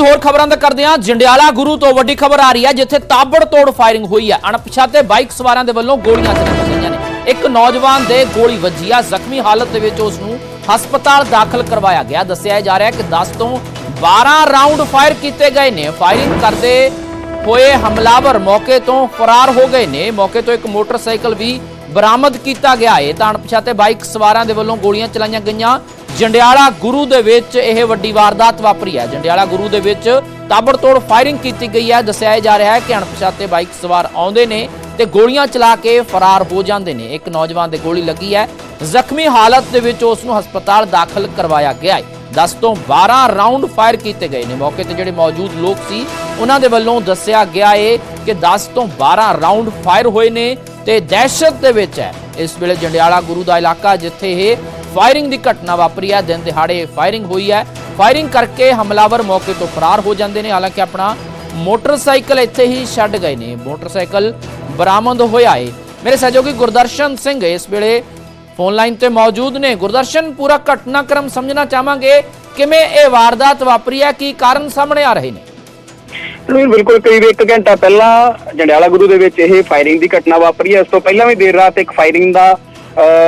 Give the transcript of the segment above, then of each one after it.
ਕੁਝ ਹੋਰ ਖਬਰਾਂ ਦਾ ਕਰਦੇ ਹਾਂ। ਜੰਡਿਆਲਾ ਗੁਰੂ ਤੋਂ ਵੱਡੀ ਖਬਰ ਆ ਰਹੀ ਹੈ, ਜਿੱਥੇ ਤਾਬੜਤੋੜ ਫਾਇਰਿੰਗ ਹੋਈ ਹੈ। ਅਣਪਛਾਤੇ ਬਾਈਕ ਸਵਾਰਾਂ ਦੇ ਵੱਲੋਂ ਗੋਲੀਆਂ ਚਲਾਈਆਂ ਗਈਆਂ ਨੇ। ਇੱਕ ਨੌਜਵਾਨ ਦੇ ਗੋਲੀ ਵੱਜੀ ਆ। ਜ਼ਖਮੀ ਹਾਲਤ ਦੇ ਵਿੱਚ ਉਸ ਨੂੰ ਹਸਪਤਾਲ ਦਾਖਲ ਕਰਵਾਇਆ ਗਿਆ। ਦੱਸਿਆ ਜਾ ਰਿਹਾ ਹੈ ਕਿ 10 ਤੋਂ 12 ਰਾਉਂਡ ਫਾਇਰ ਕੀਤੇ ਗਏ ਨੇ। ਫਾਇਰਿੰਗ ਕਰਦੇ ਹੋਏ ਹਮਲਾਵਰ ਮੌਕੇ ਤੋਂ ਫਰਾਰ ਹੋ ਗਏ ਨੇ। ਮੌਕੇ ਤੋਂ ਇੱਕ ਮੋਟਰਸਾਈਕਲ ਵੀ ਬਰਾਮਦ ਕੀਤਾ ਗਿਆ ਹੈ। ਤਾਂ ਅਣਪਛਾਤੇ ਬਾਈਕ ਸਵਾਰਾਂ ਦੇ ਵੱਲੋਂ ਗੋਲੀਆਂ ਚਲਾਈਆਂ ਗਈਆਂ। ਜੰਡਿਆਲਾ ਗੁਰੂ ਦੇ ਵਿੱਚ ਇਹ ਵੱਡੀ ਵਾਰਦਾਤ ਵਾਪਰੀ ਹੈ। ਜੰਡਿਆਲਾ ਗੁਰੂ ਦੇ ਵਿੱਚ ਤਾਬੜਤੋੜ ਫਾਇਰਿੰਗ ਕੀਤੀ ਗਈ ਹੈ। ਦੱਸਿਆ ਜਾ ਰਿਹਾ ਹੈ ਕਿ ਅਣਪਛਾਤੇ ਬਾਈਕ ਸਵਾਰ ਆਉਂਦੇ ਨੇ ਤੇ ਗੋਲੀਆਂ ਚਲਾ ਕੇ ਫਰਾਰ ਹੋ ਜਾਂਦੇ ਨੇ। ਇੱਕ ਨੌਜਵਾਨ ਦੇ ਗੋਲੀ ਲੱਗੀ ਹੈ। ਜ਼ਖਮੀ ਹਾਲਤ ਦੇ ਵਿੱਚ ਉਸ ਨੂੰ ਹਸਪਤਾਲ ਦਾਖਲ ਕਰਵਾਇਆ ਗਿਆ ਹੈ। 10 ਤੋਂ 12 ਰਾਉਂਡ ਫਾਇਰ ਕੀਤੇ ਗਏ ਨੇ। ਮੌਕੇ ਤੇ ਜਿਹੜੇ ਮੌਜੂਦ ਲੋਕ ਸੀ, ਉਹਨਾਂ ਦੇ ਵੱਲੋਂ ਦੱਸਿਆ ਗਿਆ ਏ ਕਿ 10 ਤੋਂ 12 ਰਾਉਂਡ ਫਾਇਰ ਹੋਏ ਨੇ ਤੇ ਦਹਿਸ਼ਤ ਦੇ ਵਿੱਚ ਹੈ। ਇਸ ਵੇਲੇ ਜੰਡਿਆਲਾ ਗੁਰੂ ਦਾ ਇਲਾਕਾ ਜਿੱਥੇ ਇਹ ਫਾਇਰਿੰਗ ਦੀ ਘਟਨਾ ਵਾਪਰੀ ਹੈ। ਦਿਨ ਦਿਹਾੜੇ ਫਾਇਰਿੰਗ ਹੋਈ ਹੈ। ਫਾਇਰਿੰਗ ਕਰਕੇ ਹਮਲਾਵਰ ਮੌਕੇ ਤੋਂ ਫਰਾਰ ਹੋ ਜਾਂਦੇ ਨੇ। ਹਾਲਾਂਕਿ ਆਪਣਾ ਮੋਟਰਸਾਈਕਲ ਇੱਥੇ ਹੀ ਛੱਡ ਗਏ ਨੇ। ਮੋਟਰਸਾਈਕਲ ਬਰਾਮਦ ਹੋਇਆ ਹੈ ਮੇਰੇ ਸਹਿਯੋਗੀ ਗੁਰਦਰਸ਼ਨ ਸਿੰਘ ਇਸ ਵੇਲੇ ਫੋਨ ਲਾਈਨ ਤੇ ਮੌਜੂਦ ਨੇ। ਗੁਰਦਰਸ਼ਨ, ਪੂਰਾ ਘਟਨਾਕ੍ਰਮ ਸਮਝਣਾ ਚਾਹਾਂਗੇ। ਕਿਵੇਂ ਇਹ ਵਾਰਦਾਤ ਵਾਪਰੀ ਹੈ? ਕੀ ਕਾਰਨ ਸਾਹਮਣੇ ਆ ਰਹੇ ਨੇ? ਨਹੀਂ, ਬਿਲਕੁਲ ਕਰੀਬ 1 ਘੰਟਾ ਪਹਿਲਾਂ ਜੰਡਿਆਲਾ ਗੁਰੂ ਦੇ ਵਿੱਚ ਇਹ ਫਾਇਰਿੰਗ ਦੀ ਘਟਨਾ ਵਾਪਰੀ ਹੈ। ਇਸ ਤੋਂ ਪਹਿਲਾਂ ਵੀ ਦੇਰ ਰਾਤ ਇੱਕ ਫਾਇਰਿੰਗ ਦਾ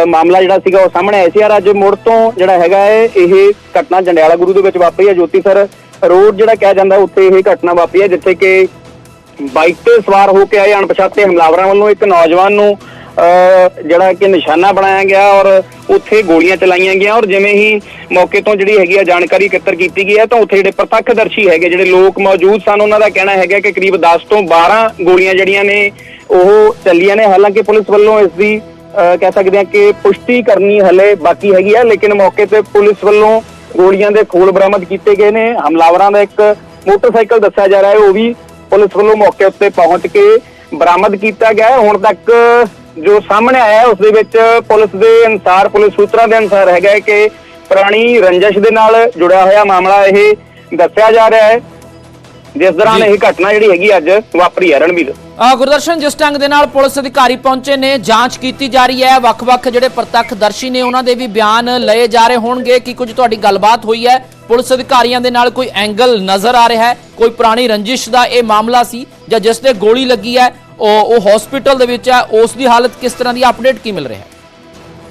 ਮਾਮਲਾ ਜਿਹੜਾ ਸੀਗਾ ਉਹ ਸਾਹਮਣੇ ਆਇਆ ਸੀ। ਯਾਰ ਅੱਜ ਮੁੜ ਤੋਂ ਜਿਹੜਾ ਹੈਗਾ ਹੈ ਇਹ ਘਟਨਾ ਜੰਡਿਆਲਾ ਗੁਰੂ ਦੇ ਵਿੱਚ ਵਾਪਰੀ ਹੈ। ਜੋਤੀ ਸਰ ਰੋਡ ਜਿਹੜਾ ਕਿਹਾ ਜਾਂਦਾ ਉੱਥੇ ਇਹ ਘਟਨਾ ਵਾਪਰੀ ਹੈ ਜਿੱਥੇ ਕਿ ਬਾਈਕ ਤੇ ਸਵਾਰ ਹੋ ਕੇ ਆਏ ਅਣਪਛਾਤੇ ਹਮਲਾਵਰਾਂ ਵੱਲੋਂ ਇੱਕ ਨੌਜਵਾਨ ਨੂੰ ਅਹ, ਜਿਹੜਾ ਕਿ ਨਿਸ਼ਾਨਾ ਬਣਾਇਆ ਗਿਆ ਔਰ ਉੱਥੇ ਗੋਲੀਆਂ ਚਲਾਈਆਂ ਗਈਆਂ ਔਰ ਜਿਵੇਂ ਹੀ ਮੌਕੇ ਤੋਂ ਜਿਹੜੀ ਹੈਗੀ ਆ ਜਾਣਕਾਰੀ ਇਕੱਤਰ ਕੀਤੀ ਗਈ ਹੈ ਤਾਂ ਉੱਥੇ ਜਿਹੜੇ ਪ੍ਰਤੱਖਦਰਸ਼ੀ ਹੈਗੇ ਜਿਹੜੇ ਲੋਕ ਮੌਜੂਦ ਸਨ ਉਹਨਾਂ ਦਾ ਕਹਿਣਾ ਹੈਗਾ ਕਿ ਕਰੀਬ 10 ਤੋਂ 12 ਗੋਲੀਆਂ ਜਿਹੜੀਆਂ ਨੇ ਉਹ ਚੱਲੀਆਂ ਨੇ। ਹਾਲਾਂਕਿ ਪੁਲਿਸ ਵੱਲੋਂ ਇਸ ਦੀ ਕਹਿ ਸਕਦੇ ਹਾਂ ਕਿ ਪੁਸ਼ਟੀ ਕਰਨੀ ਹਲੇ ਬਾਕੀ ਹੈਗੀ ਹੈ ਲੇਕਿਨ ਮੌਕੇ ਤੇ ਪੁਲਿਸ ਵੱਲੋਂ ਗੋਲੀਆਂ ਦੇ ਖੋਲ ਬਰਾਮਦ ਕੀਤੇ ਗਏ ਨੇ। ਹਮਲਾਵਰਾਂ ਦਾ ਇੱਕ ਮੋਟਰਸਾਈਕਲ ਦੱਸਿਆ ਜਾ ਰਿਹਾ ਹੈ, ਉਹ ਵੀ ਪੁਲਿਸ ਵੱਲੋਂ ਮੌਕੇ ਉੱਤੇ ਪਹੁੰਚ ਕੇ ਬਰਾਮਦ ਕੀਤਾ ਗਿਆ ਹੈ। ਹੁਣ ਤੱਕ ਜੋ ਸਾਹਮਣੇ ਆਇਆ ਹੈ, ਉਸ ਦੇ ਵਿੱਚ ਪੁਲਿਸ ਦੇ ਅਨਸਾਰ, ਪੁਲਿਸ ਸੂਤਰਾਂ ਦੇ ਅਨਸਾਰ ਹੈਗਾ ਹੈ ਕਿ ਪੁਰਾਣੀ ਰੰਜਸ਼ ਦੇ ਨਾਲ ਜੁੜਿਆ ਹੋਇਆ ਮਾਮਲਾ ਇਹ ਦੱਸਿਆ ਜਾ ਰਿਹਾ ਹੈ। ਜਿਸ ਦੌਰਾਨ। ਇਹ ਘਟਨਾ ਜਿਹੜੀ ਹੈਗੀ ਅੱਜ ਵਾਪਰੀ ਹੈ ਰਣਵੀਰ ਗੁਰਦਰਸ਼ਨ ਜਿਸ ਢੰਗ ਦੇ ਨਾਲ ਪੁਲਿਸ ਅਧਿਕਾਰੀ ਪਹੁੰਚੇ ਨੇ ਜਾਂਚ ਕੀਤੀ ਜਾ ਰਹੀ ਹੈ। ਵੱਖ-ਵੱਖ ਜਿਹੜੇ ਪ੍ਰਤੱਖਦਰਸ਼ੀ ਨੇ ਉਹਨਾਂ ਦੇ ਵੀ ਬਿਆਨ ਲਏ ਜਾ ਰਹੇ ਹੋਣਗੇ ਕਿ ਕੁਝ ਤੁਹਾਡੀ ਗੱਲਬਾਤ ਹੋਈ ਹੈ। ਪੁਲਿਸ ਅਧਿਕਾਰੀਆਂ ਦੇ ਨਾਲ ਕੋਈ ਐਂਗਲ ਨਜ਼ਰ ਆ ਰਿਹਾ ਹੈ। ਕੋਈ ਪੁਰਾਣੀ ਰੰਜਿਸ਼ ਦਾ ਇਹ ਮਾਮਲਾ ਸੀ ਜਾਂ ਜਿਸ ਤੇ ਗੋਲੀ ਲੱਗੀ ਹੈ ਉਹ ਉਹ ਹਸਪੀਟਲ ਦੇ ਵਿੱਚ ਹੈ ਉਸ ਦੀ ਹਾਲਤ ਕਿਸ ਤਰ੍ਹਾਂ ਦੀ ਅਪਡੇਟ ਕੀ ਮਿਲ ਰਿਹਾ ਹੈ?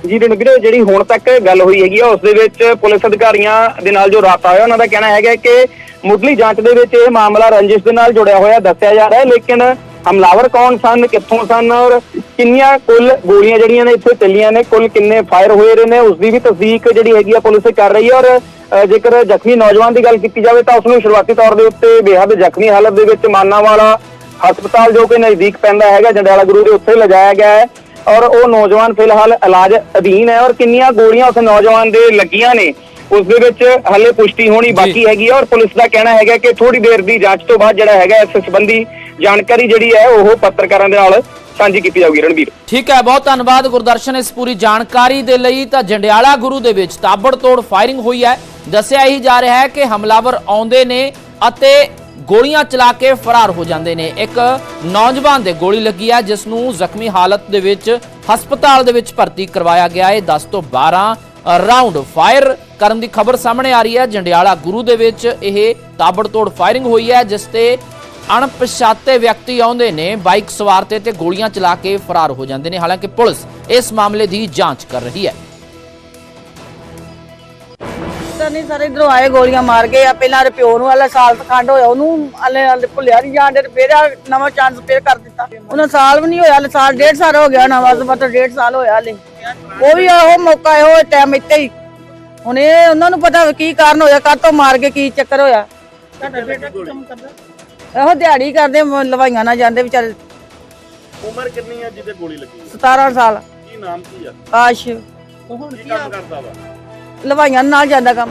ਜੀ ਰਣਵੀਰ ਜਿਹੜੀ ਹੁਣ ਤੱਕ ਗੱਲ ਹੋਈ ਹੈਗੀ ਆ ਉਸ ਦੇ ਵਿੱਚ ਪੁਲਿਸ ਅਧਿਕਾਰੀਆਂ ਦੇ ਨਾਲ ਜੋ ਰਾਬਤਾ ਹੋਇਆ ਉਹਨਾਂ ਦਾ ਕਹਿਣਾ ਹੈਗਾ ਕਿ ਮੁੱਢਲੀ ਜਾਂਚ ਦੇ ਵਿੱਚ ਇਹ ਮਾਮਲਾ ਰੰਜਿਸ਼ ਦੇ ਨਾਲ ਜੁੜਿਆ ਹੋਇਆ ਦੱਸਿਆ ਜਾ ਰਿਹਾ ਹੈ, ਲੇਕਿਨ ਹਮਲਾਵਰ ਕੌਣ ਸਨ, ਕਿੱਥੋਂ ਸਨ ਔਰ ਕਿੰਨੀਆਂ ਕੁੱਲ ਗੋਲੀਆਂ ਜਿਹੜੀਆਂ ਨੇ ਇੱਥੇ ਚੱਲੀਆਂ ਨੇ, ਕੁੱਲ ਕਿੰਨੇ ਫਾਇਰ ਹੋਏ ਰਹੇ ਨੇ, ਉਸ ਦੀ ਵੀ ਤਸਦੀਕ ਜਿਹੜੀ ਹੈਗੀ ਆ ਪੁਲਿਸ ਕਰ ਰਹੀ ਹੈ ਔਰ ਜੇਕਰ ਜ਼ਖਮੀ ਨੌਜਵਾਨ ਦੀ ਗੱਲ ਕੀਤੀ ਜਾਵੇ ਤਾਂ ਉਸ ਨੂੰ ਸ਼ੁਰੂਆਤੀ ਤੌਰ ਦੇ ਉੱਤੇ ਬੇਹੱਦ ਜ਼ਖਮੀ ਹਾਲਤ ਦੇ ਵਿੱਚ ਮਾਨਾਵਾਲਾ ਹਸਪਤਾਲ ਜੋ ਕਿ ਨਜ਼ਦੀਕ ਪੈਂਦਾ ਹੈਗਾ, ਜੰਡਿਆਲਾ ਗੁਰੂ ਦੇ ਉੱਥੇ ਲਿਜਾਇਆ ਗਿਆ ਹੈ ਔਰ ਉਹ ਨੌਜਵਾਨ ਫਿਲਹਾਲ ਇਲਾਜ ਅਧੀਨ ਹੈ ਔਰ ਕਿੰਨੀਆਂ ਗੋਲੀਆਂ ਉਸ ਨੌਜਵਾਨ ਦੇ ਲੱਗੀਆਂ ਨੇ ਉਸ ਦੇ ਵਿੱਚ ਹਲੇ ਪੁਸ਼ਟੀ ਹੋਣੀ ਬਾਕੀ ਹੈਗੀ ਹੈ ਔਰ ਪੁਲਿਸ ਦਾ ਕਹਿਣਾ ਹੈਗਾ ਕਿ ਥੋੜੀ ਦੇਰ ਦੀ ਜਾਂਚ ਤੋਂ ਬਾਅਦ ਜਿਹੜਾ ਹੈਗਾ ਇਸ ਸੰਬੰਧੀ ਜਾਣਕਾਰੀ ਜਿਹੜੀ ਹੈ ਉਹ ਪੱਤਰਕਾਰਾਂ ਦੇ ਨਾਲ ਸਾਂਝੀ ਕੀਤੀ ਜਾਊਗੀ। ਰਣਵੀਰ ਠੀਕ ਹੈ ਬਹੁਤ ਧੰਨਵਾਦ ਗੁਰਦਰਸ਼ਨ ਇਸ ਪੂਰੀ ਜਾਣਕਾਰੀ ਦੇ ਲਈ। ਤਾਂ ਜੰਡਿਆਲਾ ਗੁਰੂ ਦੇ ਵਿੱਚ ਤਾਬੜਤੋੜ ਫਾਇਰਿੰਗ ਹੋਈ ਹੈ। ਦੱਸਿਆ ਹੀ ਜਾ ਰਿਹਾ ਹੈ ਕਿ ਹਮਲਾਵਰ ਆਉਂਦੇ ਨੇ ਅਤੇ ਗੋਲੀਆਂ ਚਲਾ ਕੇ ਫਰਾਰ ਹੋ ਜਾਂਦੇ ਨੇ। ਇੱਕ ਨੌਜਵਾਨ ਦੇ ਗੋਲੀ ਲੱਗੀ ਹੈ ਜਿਸ ਨੂੰ ਜ਼ਖਮੀ ਹਾਲਤ ਦੇ ਵਿੱਚ ਹਸਪਤਾਲ ਦੇ ਵਿੱਚ ਭਰਤੀ ਕਰਵਾਇਆ ਗਿਆ ਹੈ। 10 ਤੋਂ 12 ਰਾਉਂਡ ਫਾਇਰ ਕਰਨ ਦੀ ਖਬਰ ਸਾਹਮਣੇ ਆ ਰਹੀ ਹੈ। ਜੰਡਿਆਲਾ ਗੁਰੂ ਦੇ ਵਿੱਚ ਇਹ ਤਾਬੜਤੋੜ ਫਾਇਰਿੰਗ ਹੋਈ ਹੈ, ਜਿਸ ਤੇ ਅਣਪਛਾਤੇ ਵਿਅਕਤੀ ਆਉਂਦੇ ਨੇ ਬਾਈਕ ਸਵਾਰ ਤੇ ਤੇ ਗੋਲੀਆਂ ਚਲਾ ਕੇ ਫਰਾਰ ਹੋ ਜਾਂਦੇ ਨੇ। ਹਾਲਾਂਕਿ ਪੁਲਿਸ ਇਸ ਮਾਮਲੇ ਦੀ ਜਾਂਚ ਕਰ ਰਹੀ ਹੈ। ਨਹੀਂ ਸਾਰੇ ਇਧਰੋਂ ਆਏ ਗੋਲੀਆਂ ਮਾਰ ਗਏ ਆ ਪਹਿਲਾਂ ਦੇ ਪਿਓ ਨੂੰ ਵਾਲਾ ਸਾਲ ਤਖੰਡ ਹੋਇਆ ਉਹਨੂੰ ਹਲੇ ਹਲੇ ਭੁੱਲਿਆ ਨਹੀਂ ਜਾਣ ਦੇ ਫੇਰ ਆ ਨਵਾਂ ਚਾਂਸ ਫੇਰ ਕਰ ਦਿੱਤਾ। ਉਹਨਾਂ ਸਾਲ ਵੀ ਨਹੀਂ ਹੋਇਆ ਹਲੇ ਸਾਲ ਡੇਢ ਸਾਲ ਹੋ ਗਿਆ ਨਵਾਂ ਮਤਲਬ ਡੇਢ ਸਾਲ ਹੋਇਆ ਹਲੇ। ਉਹ ਵੀ ਉਹ ਮੌਕਾ ਇਹੋ ਟਾਈਮ ਇੱਥੇ ਹੀ। ਹੁਣ ਇਹ ਉਹਨਾਂ ਨੂੰ ਪਤਾ ਕੀ ਕਾਰਨ ਹੋਇਆ ਕਾਹਤੋਂ ਮਾਰ ਕੇ ਕੀ ਚੱਕਰ ਹੋਇਆ। ਇਹੋ ਦਿਹਾੜੀ ਕਰਦੇ ਲਵਾਈਆਂ ਨਾ ਜਾਂਦੇ ਵਿਚਾਰੇ। ਉਮਰ ਕਿੰਨੀ ਹੈ ਜਿਹਦੇ ਗੋਲੀ ਲੱਗੀ ਹੈ? 17 ਸਾਲ। ਕੀ ਨਾਮ ਕੀ ਆ? ਕਾਸ਼। ਕੀ ਕੰਮ ਕਰਦਾ ਵਾ? ਲਵਾਈਆਂ ਨਾਲ ਜਾਂਦਾ ਕੰਮ।